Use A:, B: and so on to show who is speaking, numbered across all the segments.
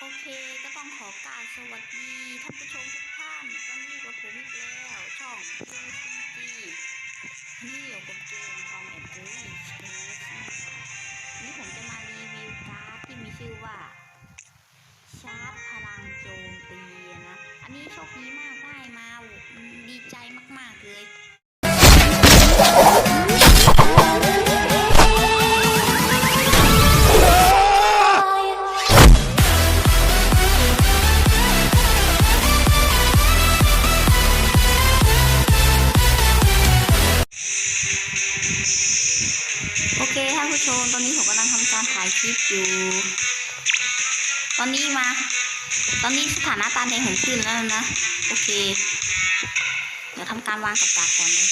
A: โอเคก็ต้องขอการสวัสดีท่านผู้ชมทุกท่านตอนนี้กับผมอีกแล้วช่อง JCG นี่อยู่กับเกมทอมแอนด์เจอรี่เชฟนี่ผมจะมารีวิวการ์ดที่มีชื่อว่า ชาร์จพลังโจมตีนะ อันนี้โชคดีมาก คลิปอยู่ ตอนนี้มา ตอนนี้สถานะตาแดงผมขึ้นแล้วนะ โอเค เดี๋ยวทำการวางกับดักก่อนเลย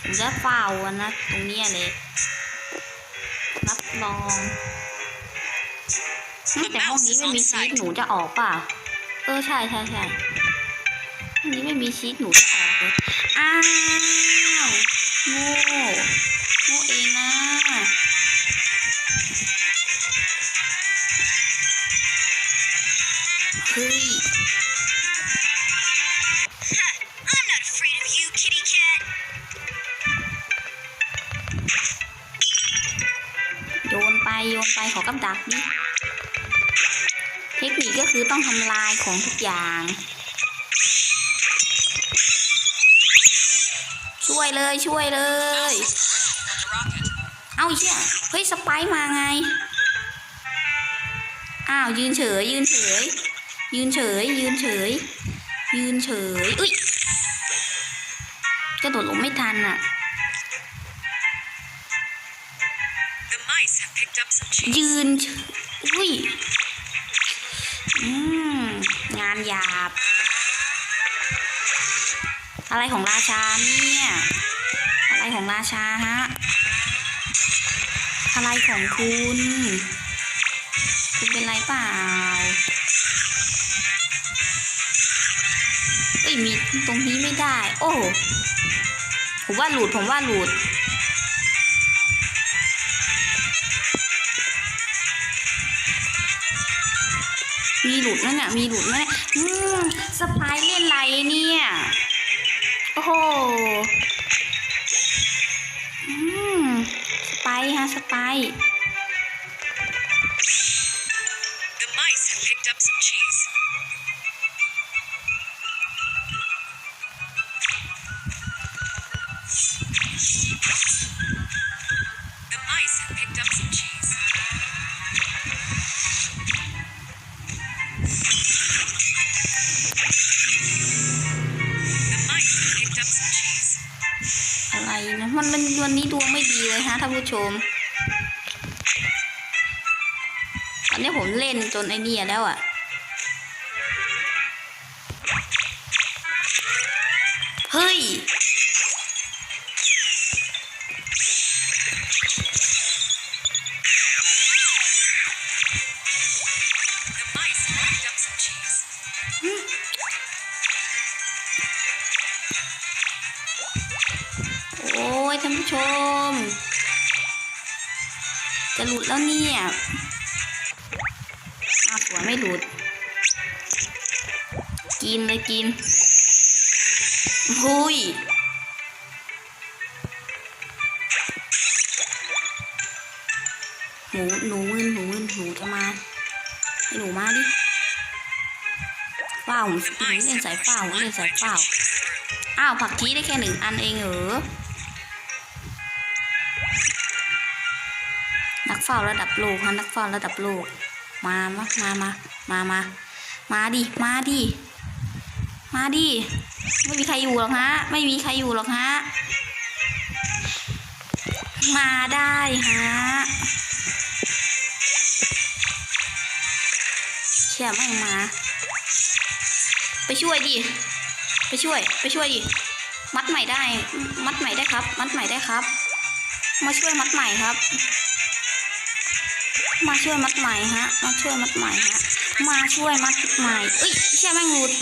A: ผมจะเฝ้าอะนะ ตรงเนี้ยเลยรับรองหึแต่ห้องนี้ไม่มีชีสหนูจะออกเปล่าเออใช่ใช่ใช่ห้องนี้ไม่มีชีสหนูจะออกเลยอ้าวโง่โง่เองนะ เฮ้ย โยนไปโยนไปขอกับดักนี่เทคนิคก็คือต้องทำลายของทุกอย่าง ช่วยเลยช่วยเลย เอาอีกเนี่ยเฮ้ยสไปร์มาไง อ้าวยืนเฉยยืนเฉย ยืนเฉย ยืนเฉย ยืนเฉยอุ้ยกระโดดลงไม่ทันอะยืนอุ้ยงานหยาบ อะไรของราชาเนี่ย อะไรของราชาฮะ อะไรของคุณ คุณเป็นไรเปล่าเอ้ยมีตรงนี้ไม่ได้ โอ้ผมว่าหลุดผมว่าหลุดมีหลุดนั่นเนี่ยมีหลุดนั่นเนี่ยอืมสไปายเล่นไรเนี่ย โอ้โห อะไรนะมันมันวันนี้ดวงไม่ดีเลยฮะท่านผู้ชมตอนนี้ผมเล่นจนไอเนี่ยแล้วอะ่ะ เฮ้ย โอ้ยท่านผู้ชม จะหลุดแล้วเนี่ยอ้าวสวไม่หลุด กินเลยกิน หุยหนูหนูมึนหนูมึนหนูจะมาให้หนูมาดิฝ้าวหนูหนูเล่นสายฝ้าวหนูเล่นสายฝ้าอ้าวผักชีได้แค่หนึ่งอันเองเหรอนักเฝ้าระดับโลกฮะนักเฝ้าระดับโลก มามามามามามามาดิมาดิมาดิ ไม่มีใครอยู่หรอกฮะ ไม่มีใครอยู่หรอกฮะ มาได้ฮะเชื่อไม่งมา ไปช่วยดิ ไปช่วย ไปช่วยดิ มัดใหม่ได้ มัดใหม่ได้ครับ มัดใหม่ได้ครับ มาช่วยมัดใหม่ครับ มาช่วยมัดใหม่ฮะ มาช่วยมัดใหม่ฮะ มาช่วยมัดใหม่เอ้ยเชี่ยแม่งหลุด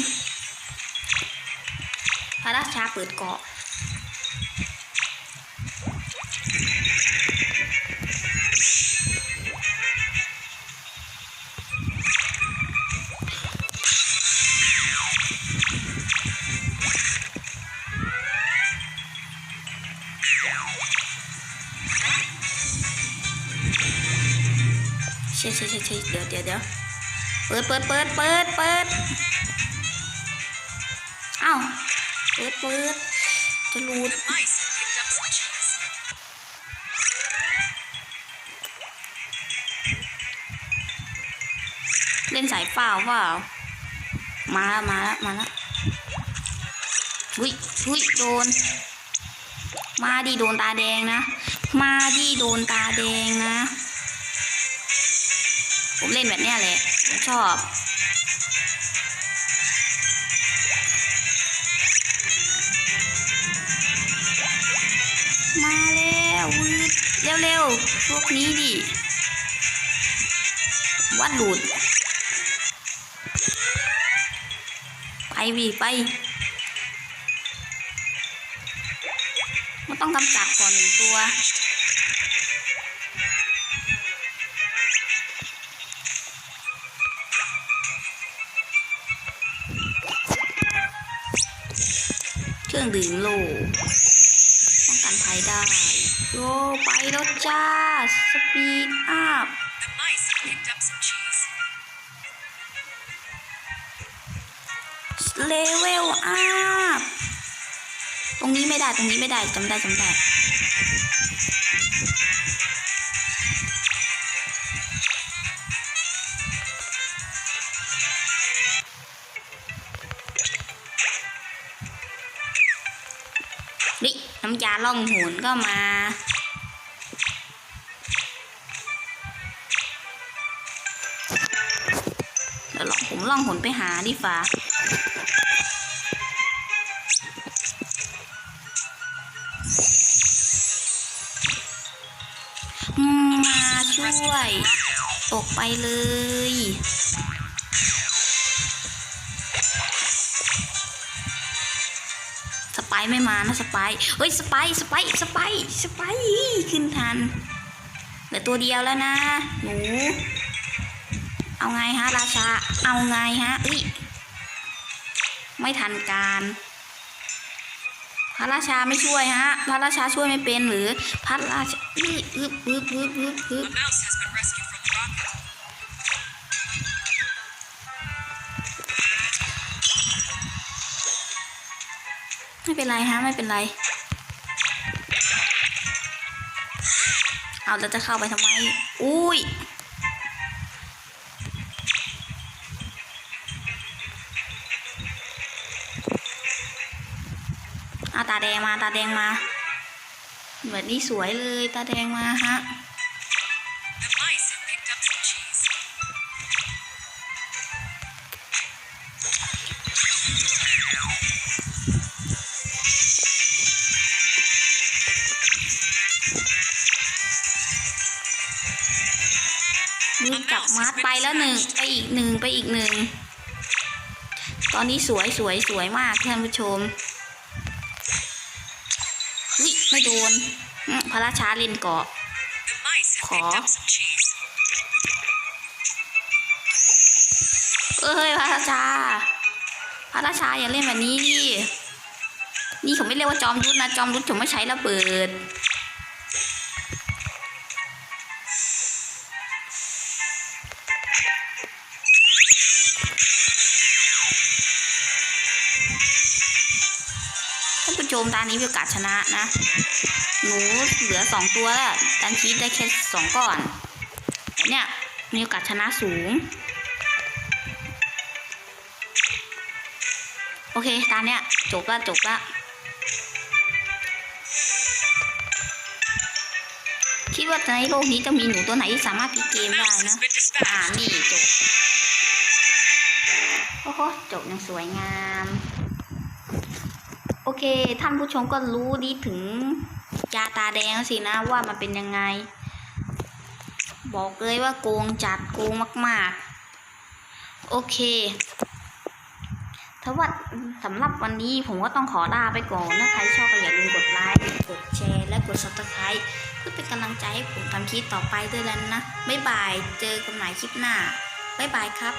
A: ระราชาเปิดเกาะเช็ดเช็ดเช็ดเดี๋ยวเดี๋ยวเดี๋ยวเปิดเปิดเปิดเปิดเปิดอ้าว เปิดเปิดจะรูดเล่นสายเปล่าเปล่า มาแล้วมาแล้วมาแล้วอุ้ยอุ้ยโดน มาดิโดนตาแดงนะ มาดิโดนตาแดงนะ ผมเล่นแบบเนี้ยแหละ ชอบ วืดเร็วๆ พวกนี้ดิวัดหลุด ไปวีไป มันต้องกำจัดก่อนหนึ่งตัว เครื่องดื่มโล โยไปแล้วจ้า สปีดอัพเลเวลอัพ ตรงนี้ไม่ได้ ตรงนี้ไม่ได้จำได้จำได้ ล่องหนก็มา เดี๋ยวลองผมล่องหนไปหาดิฟ้ามาช่วย ตกไปเลย ไปไม่มานะสไปเฮ้ยสไปสไปสไปสไปขึ้นทันเหลือตัวเดียวแล้วนะหนูเอาไงฮะราชา เอาไงฮะเอ้ยไม่ทันการ พระราชาไม่ช่วยฮะ พระราชาช่วยไม่เป็นหรือพระราชาอึบอึบอึบอึบอึบ ไม่เป็นไรฮะ ไม่เป็นไร เอาแล้วจะเข้าไปทำไม อุ้ยเอาตาแดงมาตาแดงมา แบบนี้สวยเลยตาแดงมาฮะ นัดไปแล้วหนึ่งไปอีกหนึ่งไปอีกหนึ่ง ตอนนี้สวยสวยสวยมากท่านผู้ชมวิไม่โดนพระราชาเล่นเกาะ
B: The mice have picked up some cheese.
A: เอ้ยพระราชา พระราชาอย่าเล่นแบบนี้ดิ นี่ผมไม่เรียกว่าจอมยุทธนะ จอมยุทธผมไม่ใช้ระเบิด ตานี้มีโอกาสชนะนะ หนูเหลือสองตัวแล้วดันชีสได้แค่สองก้อน เนี่ย มีโอกาสชนะสูง โอเค ตาเนี้ยจบละจบละคิดว่าในโลกนี้จะมีหนูตัวไหนที่สามารถพลิกเกมได้นะ อ่า นี่จบ โอ้โห จบอย่างสวยงาม โอเค ท่านผู้ชมก็รู้ดีถึงยาตาแดงสินะว่ามันเป็นยังไง บอกเลยว่าโกงจัดโกงมาก ๆ โอเคถ้าว่าสำหรับวันนี้ผมก็ต้องขอลาไปก่อนนะใครชอบก็อย่าลืมกดไลค์กดแชร์และกด subscribe เพื่อเป็นกำลังใจให้ผมทำคลิปต่อไปด้วยแล้วนะ บ๊ายบาย เจอกันใหม่คลิปหน้า บ๊ายบายครับ